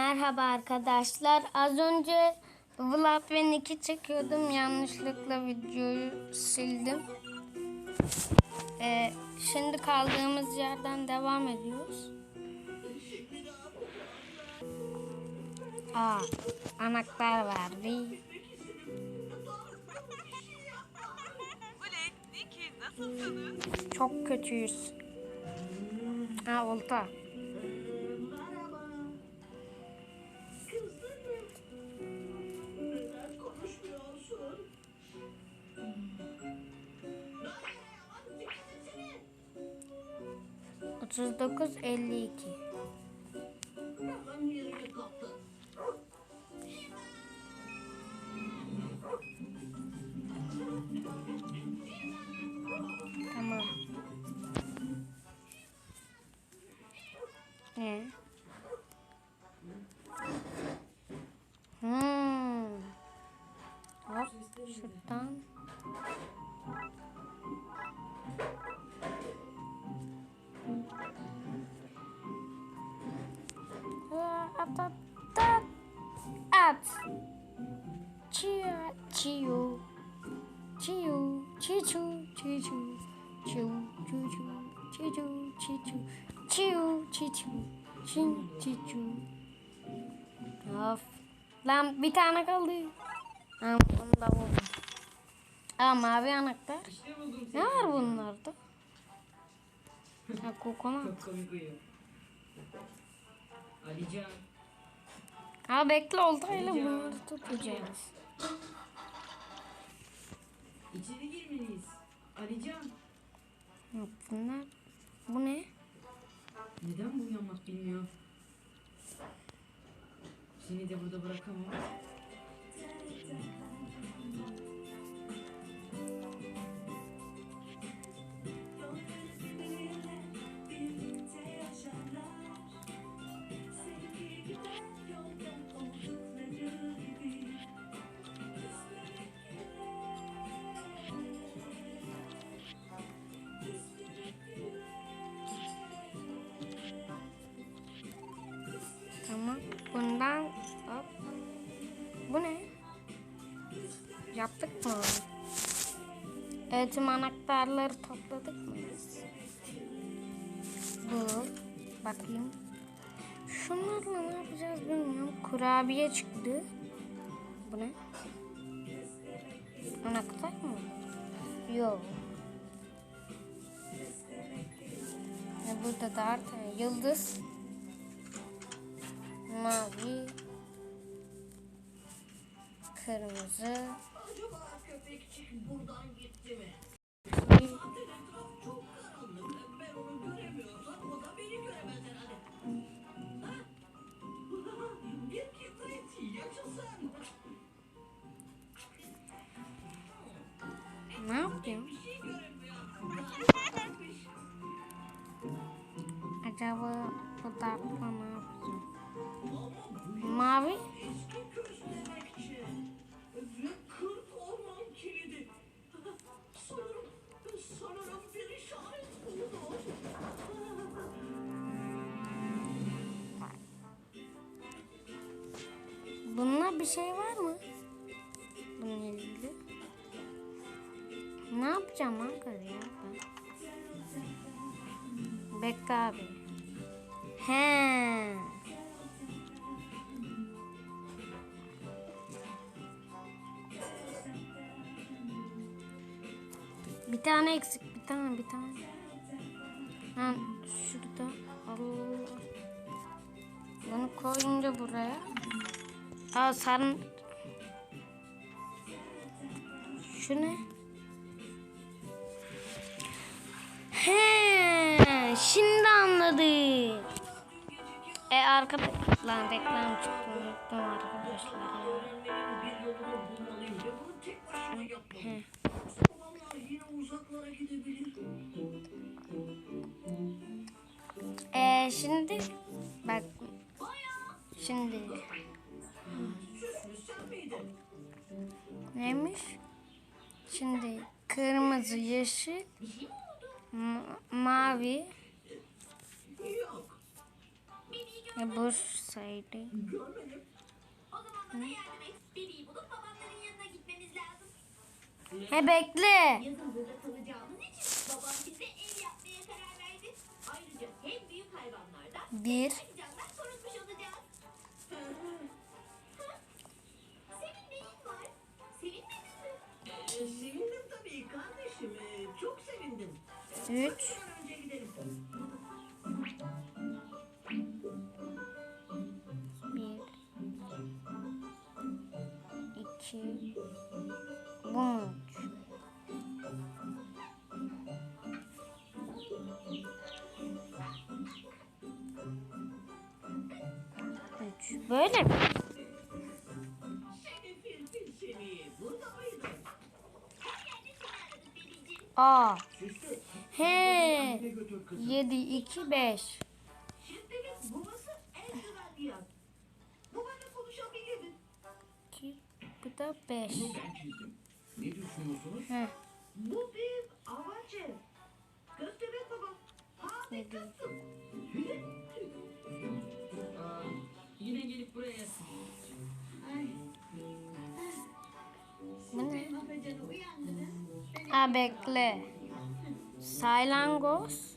Merhaba arkadaşlar. Az önce Vlad ve Nick'i çekiyordum. Yanlışlıkla videoyu sildim. Ee, şimdi kaldığımız yerden devam ediyoruz. Aa, anahtar verdi. Çok kötüyüz. Ha olta. Otuz dokuz elli iki. Tamam. Ne? Hmm. Hop şuradan. Chia chiu. Chiu chichu chichu. Chiu chichu chichu chichu. Chiu chichu. Çin chichu. Of. Lan bir tane kaldı. Ha, onu da buldum. Aa mavi anahtar. Ne var bunlarda? Ha. Alican. Ha bekle oltayla bunları tutacağız. İçeri girmeliyiz. Alican. Yok bunlar. Bu ne? Neden bu uyanmak bilmiyor? Seni de burada bırakamam. Tamam. Bundan hop. Bu ne? Yaptık mı? Eğitim anahtarları topladık mı? Bu. Bakayım. Şunlarla ne yapacağız bilmiyorum. Kurabiye çıktı. Bu ne? Anahtar mı? Yok. Burada da artık yıldız. Mavi. Kırmızı. Ne buldu. Bununla bir şey var mı? Bununla ilgili. Ne yapacağım Ankara ya ben? Bekle abi. He. Bir tane eksik, bir tane, bir tane. Ha, şurada. Allah. Bunu koyunca buraya. Aa sarın. Şu ne? He, şimdi anladım. E arkada lan reklam çıktı unuttum arkadaşlar ya. Şimdi bak şimdi neymiş? Şimdi kırmızı, yeşil, ma- mavi. E, Bursa'ydı. Görmedim. O zaman sevindim. Üç. Babası en güvenli yer. Babayla konuşabilirdin. İki. Bu da beş. Ben çizdim. Ne düşünüyorsunuz? Heh. Bu bir avaç ev. Köstebek baba. Harikasın. Gelip buraya Bu ne? Ha bekle. Saylangoz.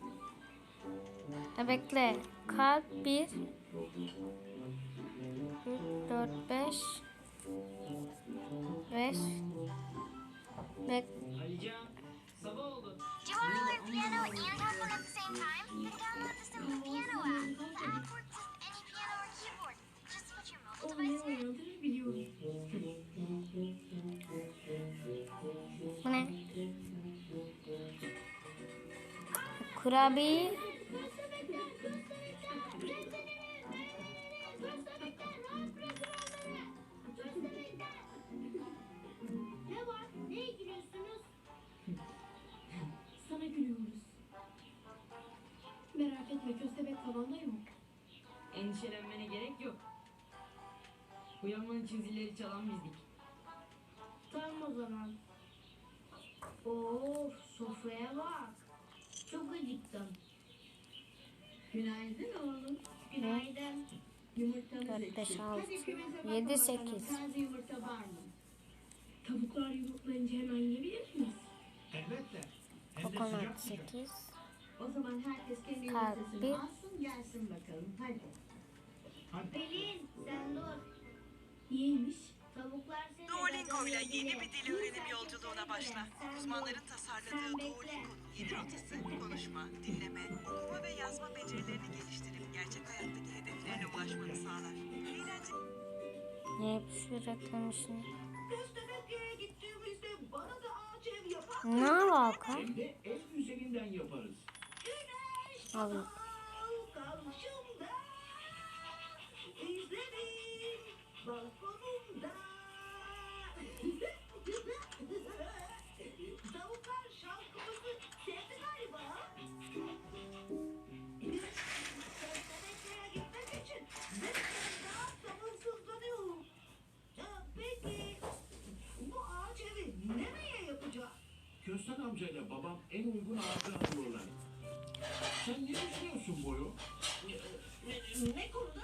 Ha bekle. Kalk bir. Üç, dört, beş. Beş. Bek. Alican sabah oldu. Do you want to learn piano and harmony at the same time? Mobile device Bu ne? Kurabiye. Uyanmanın için zilleri çalan bizdik. Tamam o zaman. Of sofraya bak. Çok acıktım. Günaydın oğlum. Günaydın. Bakalım yedi, bakalım. sekiz. Taze yumurta var mı? Tavuklar yumurtlayınca hemen yiyebilir miyiz? Elbette. Hem de Kokonat sıcak sıcak. sekiz. O zaman herkes kendi yumurtasını alsın gelsin bakalım. Hadi. Hadi. Pelin sen dur. Tavuklar seni Duolingo ile yeni bir dil öğrenimi yolculuğuna başla. Uzmanların tasarladığı Duolingo'nun yeni rotası konuşma, dinleme, okuma ve yazma becerilerini geliştirip gerçek hayattaki hedeflerine ulaşmanı sağlar. Eğlence Ne reklam işini? Köstebeklere gittiğimizde bana da ağaç ev yapar. Ne alaka? Hem de en güzelinden yaparız. Güneş Abi. karşımda. İzledim balkonumda. En uygun ağacı arıyorlar. Sen ne düşünüyorsun Boyo? Ne, ne konuda?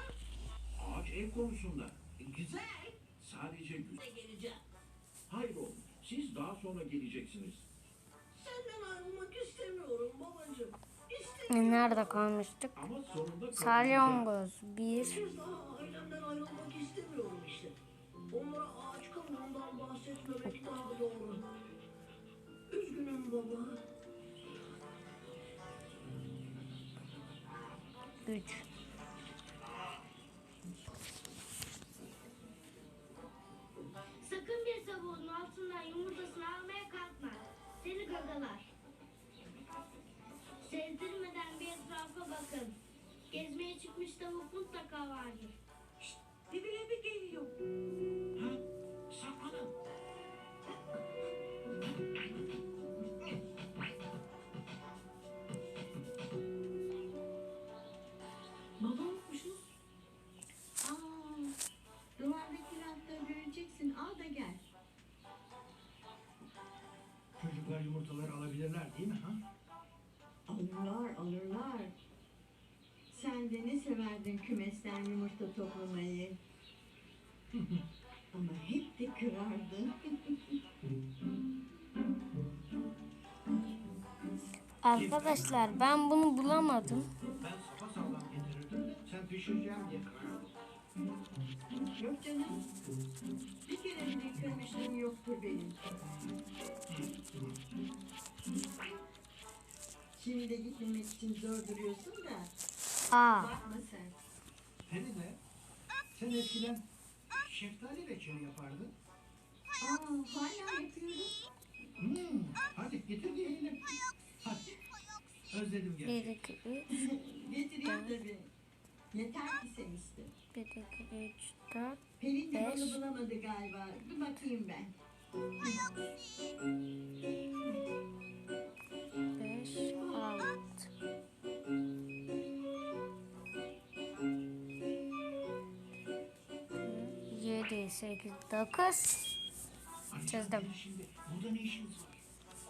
Ağaç ev konusunda. Güzel. Ben Sadece güzel. geleceğim. Hayır oğlum. Siz daha sonra geleceksiniz. Senden ayrılmak istemiyorum babacığım. E, İstemiyorum. Nerede kalmıştık? Salyangoz bir. Bir kez daha ailemden ayrılmak istemiyorum işte. Onlara ağaç kabuğundan bahsetmemek daha doğru. Üzgünüm baba. Üç. Sakın bir tavuğun altından yumurtasını almaya kalkma. Seni gagalar. Sezdirmeden bir etrafa bakın. Gezmeye çıkmış tavuk mutlaka vardır. Çocuklar yumurtaları alabilirler değil mi? Ha? Alırlar, alırlar. Sen de ne severdin kümesten yumurta toplamayı. Ama hep de kırardın. Arkadaşlar ben bunu bulamadım. Ben sapa sağlam getirirdim. Sen pişireceğim diye kırardın. Yok canım. Bir kere bile kırmışlığım yoktur benim. Şimdi de gitmemek için zor duruyorsun da. Aa, Bakma sen. Feride, sen eskiden şeftali reçeli yapardın. Aa, hala yapıyorum. Hmm, hadi getir yiyelim. Hadi. Özledim 1, gerçekten. 2, 3, Getiriyor tabii. Yeter ki sen iste. 1, 2, 3, 4, Pelin de Beş. balı bulamadı galiba. Bir bakayım ben. 5, 6. Yedi, sekiz, dokuz. Çözdüm. Şimdi burada ne işiniz var?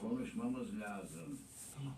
Konuşmamız lazım. Tamam.